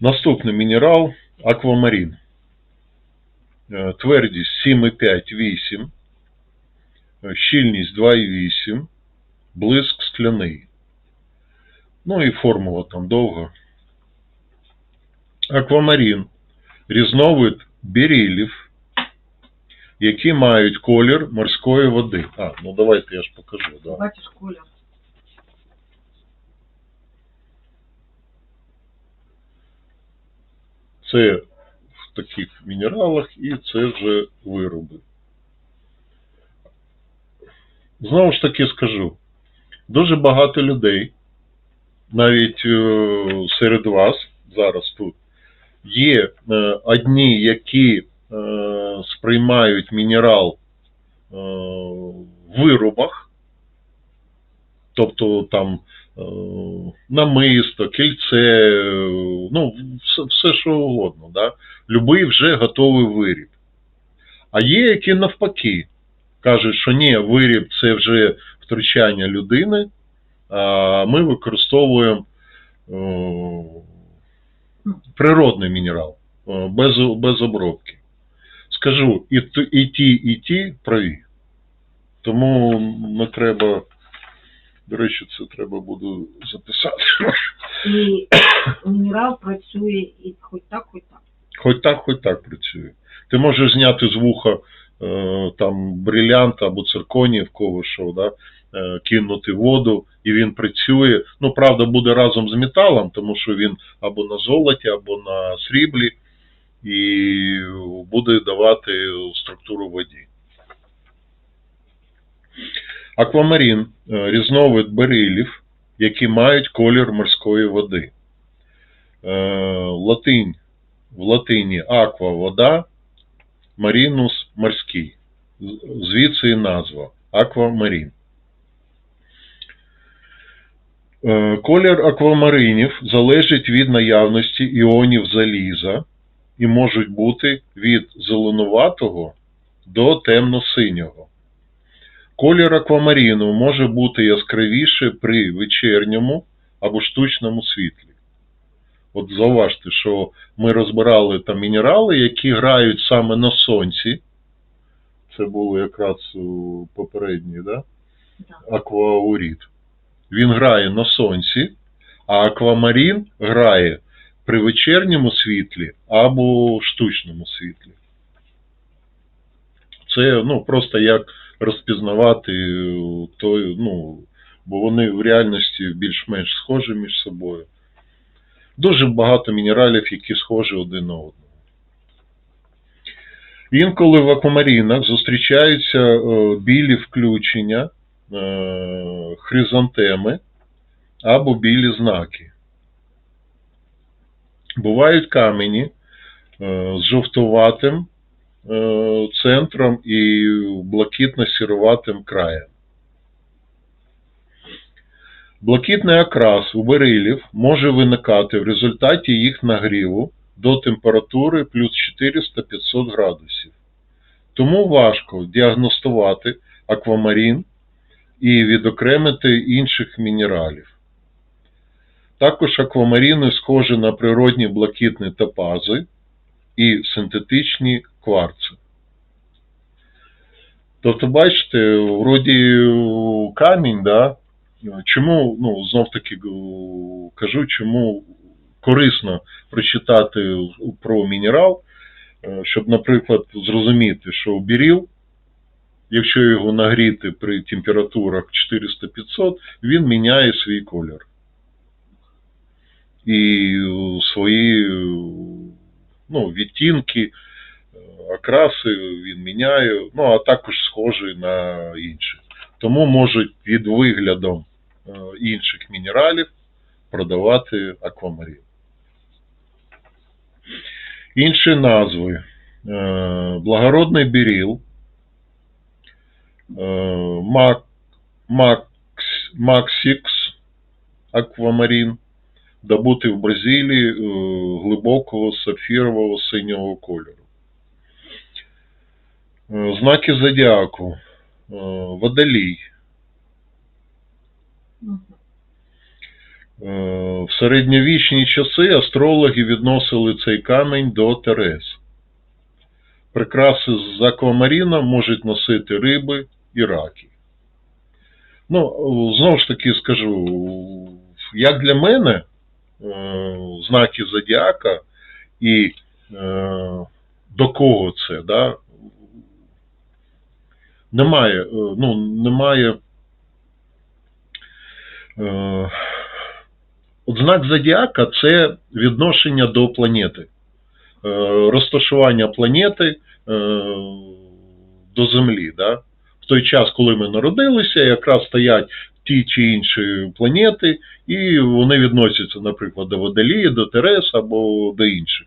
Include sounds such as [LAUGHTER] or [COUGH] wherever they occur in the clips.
Наступний мінерал аквамарин. Е, Твердість 7,5-8, е, щільність 2,8, блиск скляний. Ну і формула там довга. Аквамарин різновид берілів, які мають колір морської води. А, ну давайте я ж покажу. Да. Бачиш, Коля. Це в таких мінералах і це вже вироби. Знову ж таки скажу, дуже багато людей, навіть е, серед вас зараз тут, є е, одні, які е, сприймають мінерал в виробах, тобто там намисто, кільце, е, ну, все, все що угодно, да? любий вже готовий виріб. А є, які навпаки кажуть, що ні, виріб це вже втручання людини, а ми використовуємо е, природний мінерал, е, без, без обробки. Скажу, і, і ті, і ті праві. Тому не треба, до речі, це треба буде записати. І мінерал працює і хоч так, хоч так. Хоч так, хоч так працює. Ти можеш зняти з вуха е, там брилянт або цирконій в кого що, да? е, кинути воду, і він працює. Ну, правда, буде разом з металом, тому що він або на золоті, або на сріблі, і буде давати структуру воді. Аквамарин е, різновид берилів, які мають колір морської води. Е, Латинь в латині аква вода, марінус морський. Звідси і назва аквамарін. Е, Колір аквамаринів залежить від наявності іонів заліза і можуть бути від зеленуватого до темно-синього. Колір аквамаріну може бути яскравіше при вечірньому або штучному світлі. От зауважте, що ми розбирали там мінерали, які грають саме на сонці. Це було якраз попередній, да? Аквауріт. Він грає на сонці, а аквамарін грає при вечірньому світлі або штучному світлі. Це ну, просто як розпізнавати е, той, ну, бо вони в реальності більш-менш схожі між собою. Дуже багато мінералів, які схожі один на одного. Інколи в аквамарінах зустрічаються е, білі включення, е, хризантеми або білі знаки. Бувають камені з жовтуватим центром і блакитно-сіруватим краєм. Блакитний окрас у берилів може виникати в результаті їх нагріву до температури плюс 400-500 градусів. Тому важко діагностувати аквамарин і відокремити інших мінералів. Також аквамаріни схожі на природні блакитні топази і синтетичні кварци. Тобто, бачите, вроді камінь, да? чому, ну, знов таки кажу, чому корисно прочитати про мінерал, е, щоб, наприклад, зрозуміти, що біріл, якщо його нагріти при температурах 400-500, він міняє свій колір. І свої ну, відтінки, окраси він міняє, ну а також схожий на інші. Тому можуть під виглядом е, інших мінералів продавати аквамарин. Інші назви. Е, Благородний біріл, е, Мак, Макс, Максікс аквамарин, добутий в Бразилії глибокого сапфірового синього кольору. Е, Знаки зодіаку. Е, Водолій, Е, В середньовічні часи астрологи відносили цей камінь до Терес. Прикраси з аквамаріна можуть носити риби і раки. Ну, знову ж таки скажу, як для мене, знаки зодіака і до кого це, да? Немає, е, ну, немає. Е, знак зодіака це відношення до планети, Е, розташування планети е, до Землі. Да? В той час, коли ми народилися, якраз стоять ті чи інші планети, і вони відносяться, наприклад, до Водолії, до Терес або до інших.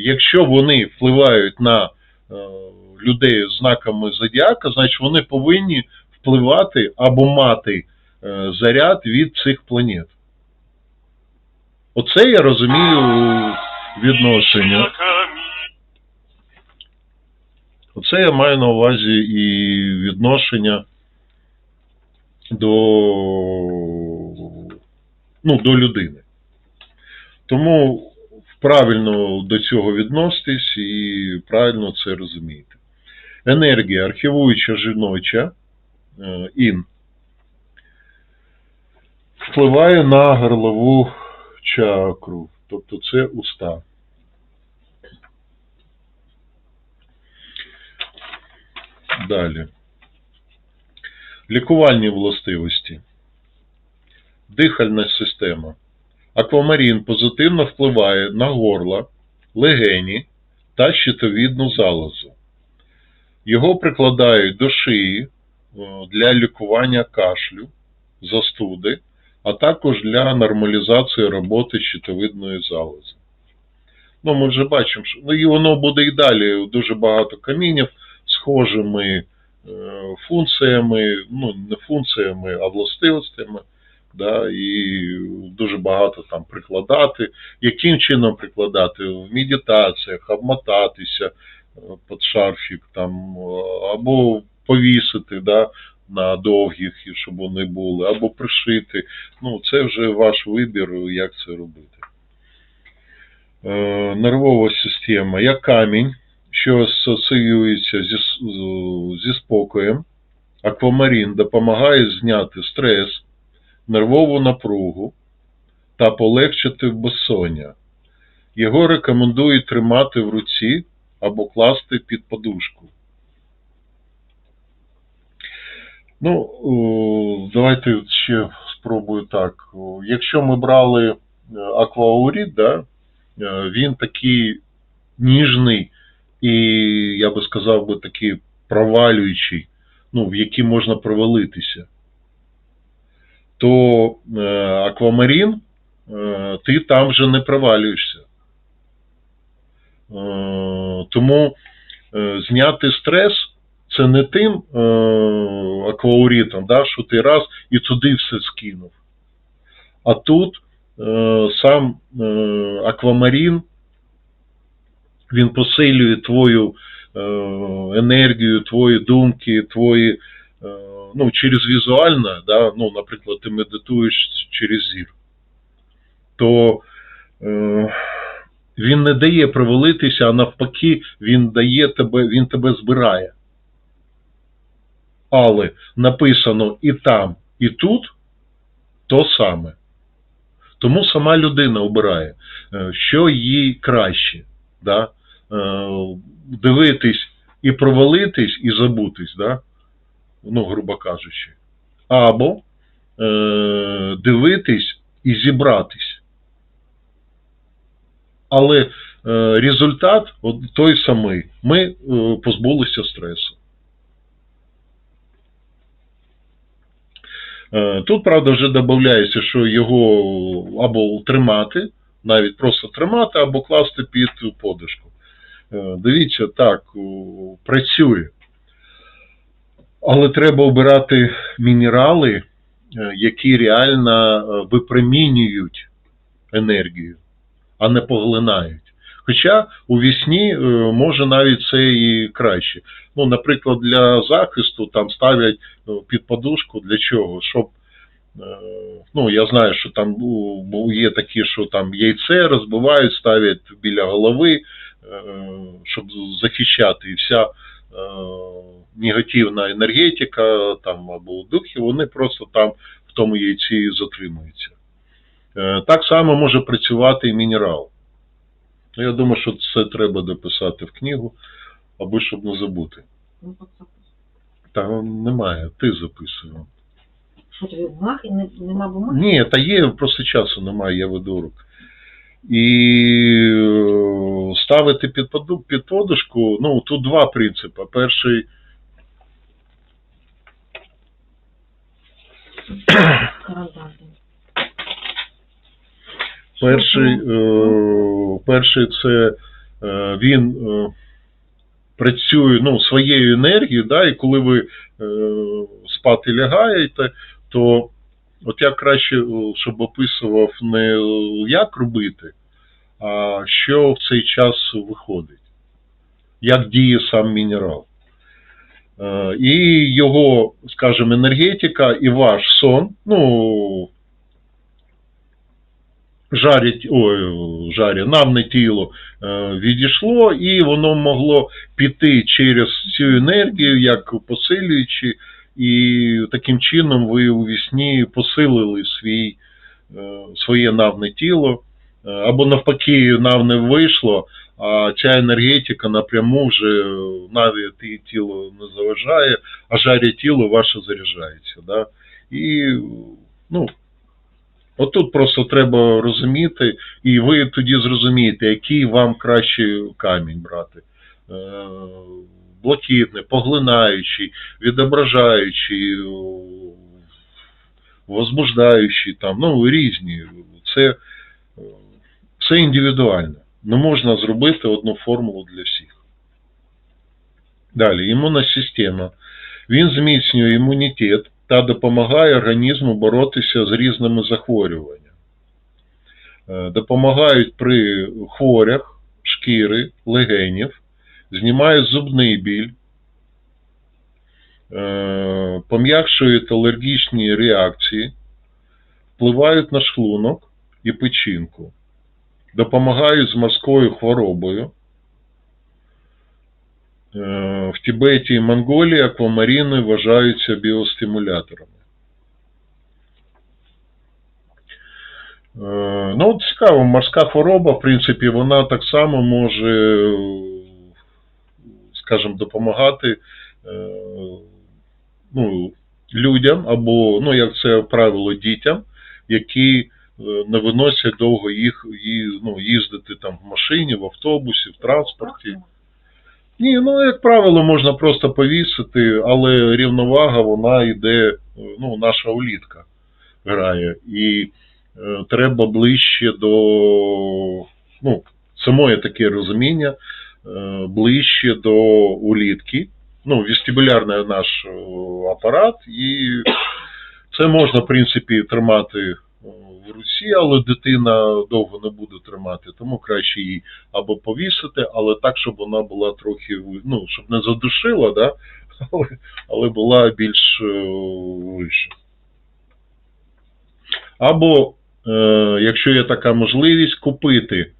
Якщо вони впливають на людей з знаками зодіака, значить вони повинні впливати або мати е, заряд від цих планет. Оце я розумію відношення. Оце я маю на увазі і відношення до, ну, до людини. Тому правильно до цього відноситесь і правильно це розумієте. Енергія архівуюча жіноча, е, ін, впливає на горлову чакру, тобто це уста. Далі. Лікувальні властивості. Дихальна система. Аквамарін позитивно впливає на горло, легені та щитовідну залозу. Його прикладають до шиї е, для лікування кашлю, застуди, а також для нормалізації роботи щитовидної залози. Ну, ми вже бачимо, що ну, і воно буде і далі дуже багато камінів схожими е, функціями, ну не функціями, а властивостями. Да, і дуже багато там прикладати. Яким чином прикладати? В медитаціях, обмотатися під шарфік, там, е, або повісити да, на довгих, щоб вони були, або пришити. Ну, це вже ваш вибір, як це робити. Е, нервова система, як камінь, що асоціюється зі, зі спокоєм. Аквамарін допомагає зняти стрес, нервову напругу та полегшити безсоння. Його рекомендують тримати в руці або класти під подушку. Ну, давайте ще спробую так. Якщо ми брали е, акваурід, да, е, він такий ніжний і, я би сказав би, такий провалюючий, ну, в який можна провалитися, то е, аквамарін, ти там вже не провалюєшся. Тому е, зняти стрес це не тим е, акваурітом, да, що ти раз і туди все скинув. А тут е, сам е, аквамарін, він посилює твою е, енергію, твої думки, твої, е, ну, через візуально, да, ну, наприклад, ти медитуєш через зір, то е, він не дає провалитися, а навпаки, він дає тебе, він тебе збирає. Але написано і там, і тут то саме. Тому сама людина обирає, е, що їй краще. Да? Е, Дивитись і провалитись, і забутись, да? ну, грубо кажучи. Або е, дивитись і зібратись. Але е, результат той самий. Ми е, позбулися стресу. Е, Тут, правда, вже додається, що його або тримати, навіть просто тримати, або класти під подушку. Дивіться, так, працює. Але треба обирати мінерали, які реально випромінюють енергію, а не поглинають. Хоча у вісні е, може навіть це і краще. Ну, наприклад, для захисту там ставлять ну, під подушку для чого? Щоб Е, Ну, я знаю, що там є такі, що там яйце розбивають, ставлять біля голови, е, щоб захищати. І вся негативна енергетика там, або духи, вони просто там в тому яйці затримуються. Е, Так само може працювати і мінерал. Ну, Я думаю, що це треба дописати в книгу, аби щоб не забути. Ну. Там немає, ти записував. Що тобі бумаги? Нема бумаги? Ні, та є, просто часу немає, я веду рук. І е, ставити під, під подушку, ну, тут два принципи. Перший, Карандаш. Перший, е, перший це е, він е, працює ну, своєю енергією, да, і коли ви спати лягаєте, то от я краще, щоб описував не як робити, а що в цей час виходить, як діє сам мінерал. І його, скажімо, енергетика і ваш сон, ну, жарять, ой, жаря, намне тіло е, відійшло, і воно могло піти через цю енергію, як посилюючи, і таким чином ви у вісні посилили свій, е, своє навне тіло, Е, або навпаки, навне вийшло, а ця енергетика напряму вже навіть і тіло не заважає, а жаря тіло ваше заряджається. Да? І ну, отут просто треба розуміти, і ви тоді зрозумієте, який вам краще камінь брати. Е, Блакитний, поглинаючий, відображаючий, возбуждаючий, там, ну, різні. Це, е, це індивідуально. Не можна зробити одну формулу для всіх. Далі, імунна система. Він зміцнює імунітет та допомагає організму боротися з різними захворюваннями. Е, Допомагають при хворях, шкіри, легенів, знімають зубний біль, е, пом'якшують алергічні реакції, впливають на шлунок і печінку, допомагають з морською хворобою. Е, В Тибеті і Монголії аквамаріни вважаються біостимуляторами. Е, Ну, цікаво, морська хвороба, в принципі, вона так само може, е, скажімо, допомагати ну, людям або, ну, як це правило, дітям, які не виносять довго їх ну, їздити там в машині, в автобусі, в транспорті. Ні, ну як правило, можна просто повісити, але рівновага вона йде, ну, наша улітка грає. І е, треба ближче до, ну, це моє таке розуміння, е, ближче до улітки. Ну, вестибулярний наш е, апарат, і це можна, в принципі, тримати в руці, але дитина довго не буде тримати, тому краще її або повісити, але так, щоб вона була трохи, ну, щоб не задушила, да? [LAUGHS] але, але була більш е, вище. Або, е, якщо є така можливість, купити,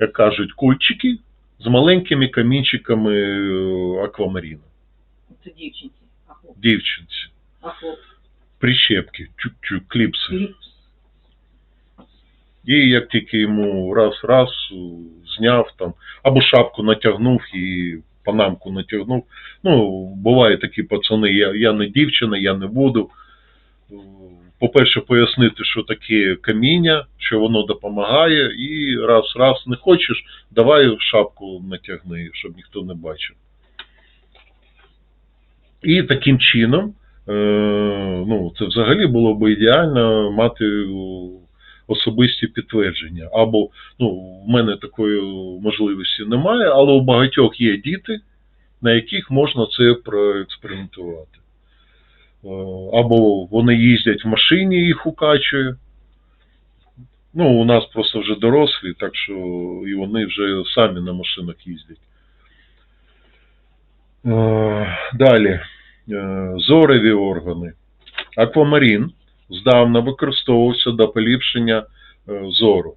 як кажуть, кульчики з маленькими камінчиками е, аквамаріну, Це дівчинці. Дівчинці, прищепки, чуть-чуть, кліпси. І як тільки йому раз-раз зняв там, або шапку натягнув і панамку натягнув. Ну, бувають такі пацани, я, я не дівчина, я не буду. По-перше, пояснити, що таке каміння, що воно допомагає, і раз-раз не хочеш, давай шапку натягни, щоб ніхто не бачив. І таким чином, е, ну, це взагалі було б ідеально мати особисті підтвердження. Або, ну, в мене такої можливості немає, але у багатьох є діти, на яких можна це проекспериментувати. Е, Або вони їздять в машині, їх укачує. Ну, у нас просто вже дорослі, так що і вони вже самі на машинах їздять. Е, Далі. Е, Зорові органи. Аквамарін здавна використовувався до поліпшення е, зору.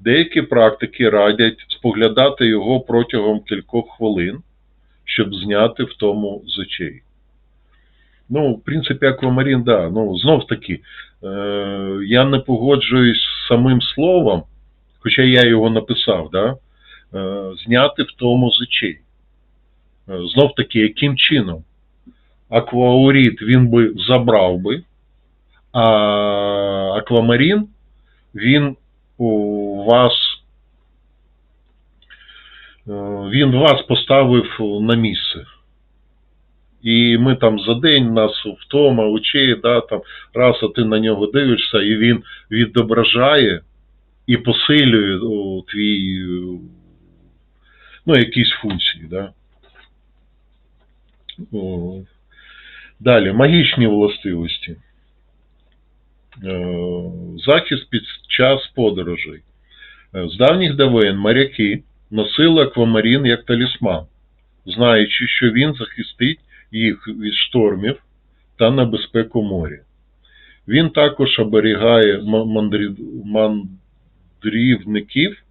Деякі практики радять споглядати його протягом кількох хвилин, щоб зняти втому з очей. Ну, в принципі, аквамарін, да. Ну, знов таки, е, я не погоджуюсь з самим словом, хоча я його написав, да, е, зняти втому з очей. Е, Знов таки, яким чином? Аквауріт він би забрав би, а аквамарін він у вас е, він вас поставив на місце. І ми там за день нас втома, очей, да, там, раз, а ти на нього дивишся, і він відображає і посилює о, твій, ну, якісь функції. Да. О. Далі, магічні властивості. Е, Захист під час подорожей. Е, З давніх давен моряки носили аквамарін як талісман, знаючи, що він захистить їх від штормів та небезпеку моря. Він також оберігає мандрівників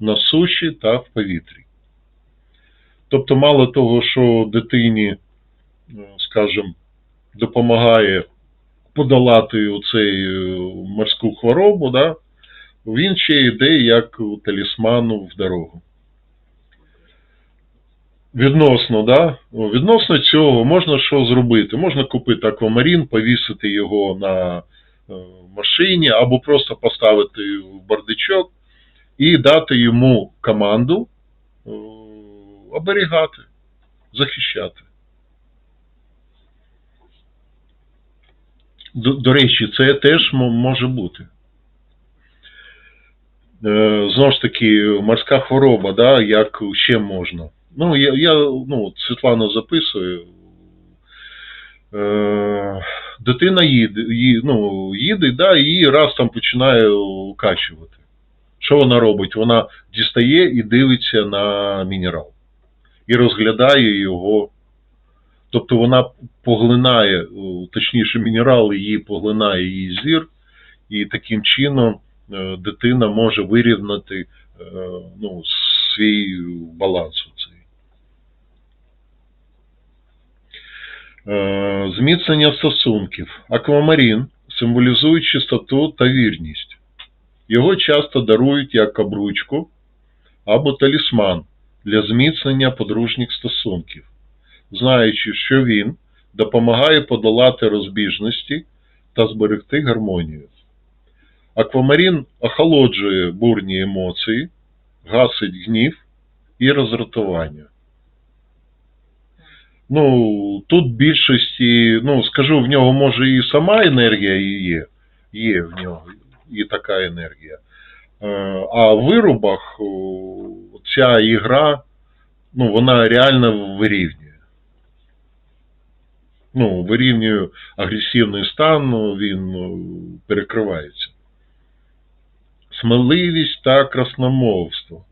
на суші та в повітрі. Тобто, мало того, що дитині, е, скажімо, допомагає подолати оцей е, морську хворобу, да, він ще йде як талісману в дорогу. Відносно, да, відносно цього можна що зробити? Можна купити аквамарін, повісити його на е, машині або просто поставити в бардачок і дати йому команду е, оберігати, захищати. До, до речі, це теж може бути. Е, знову ж таки, морська хвороба, да, як ще можна. Ну, я, я ну, Світлану записую. Е, дитина їде, ї, ну, їде, да, і раз там починає укачувати. Що вона робить? Вона дістає і дивиться на мінерал. І розглядає його. Тобто вона поглинає, точніше, мінерал її поглинає її зір, і таким чином е, дитина може вирівняти е, ну, свій баланс. Е, Зміцнення стосунків. Аквамарін символізує чистоту та вірність. Його часто дарують як обручку або талісман для зміцнення подружніх стосунків, знаючи, що він допомагає подолати розбіжності та зберегти гармонію. Аквамарін охолоджує бурні емоції, гасить гнів і роздратування. Ну, тут більшості, ну, скажу, в нього може і сама енергія є, є в нього і така енергія. Е, А в вирубах ця ігра, ну, вона реально вирівнює. Ну, вирівнює агресивний стан, ну, він ну, перекривається. Сміливість та красномовство.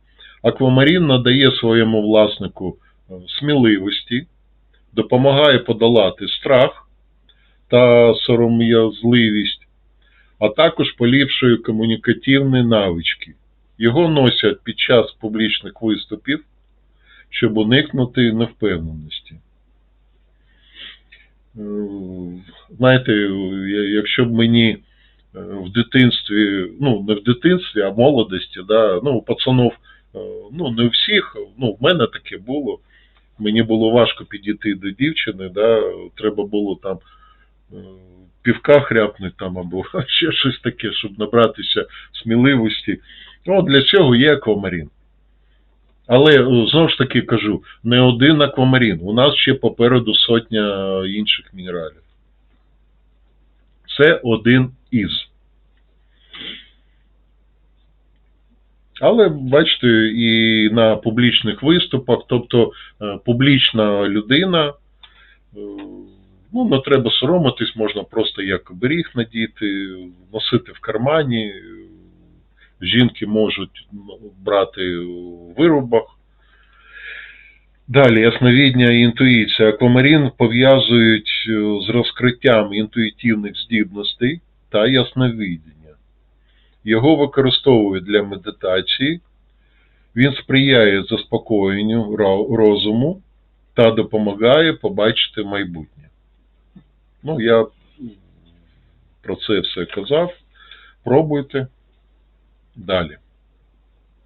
Аквамарін надає своєму власнику е, сміливості, допомагає подолати страх та сором'язливість, а також поліпшує комунікативні навички. Його носять під час публічних виступів, щоб уникнути невпевненості. Е, Знаєте, якщо б мені е, в дитинстві, ну не в дитинстві, а в молодості, да, ну, у пацанов, е, ну не у всіх, ну в мене таке було. Мені було важко підійти до дівчини, да, треба було там півка хряпнути там або [LAUGHS] ще щось таке, щоб набратися сміливості. Ну, для цього є аквамарін. Але е, знову ж таки кажу, не один аквамарін. У нас ще попереду сотня інших мінералів. Це один із. Але бачите, і на публічних виступах, тобто е, публічна людина, е, ну, не треба соромитись, можна просто як оберіг надіти, носити в кармані. Жінки можуть брати у виробах. Далі, ясновідня і інтуїція. Аквамарін пов'язують е, з розкриттям інтуїтивних здібностей та ясновидіння. Його використовують для медитації. Він сприяє заспокоєнню розуму та допомагає побачити майбутнє. Ну, я про це все казав. Пробуйте. Далі.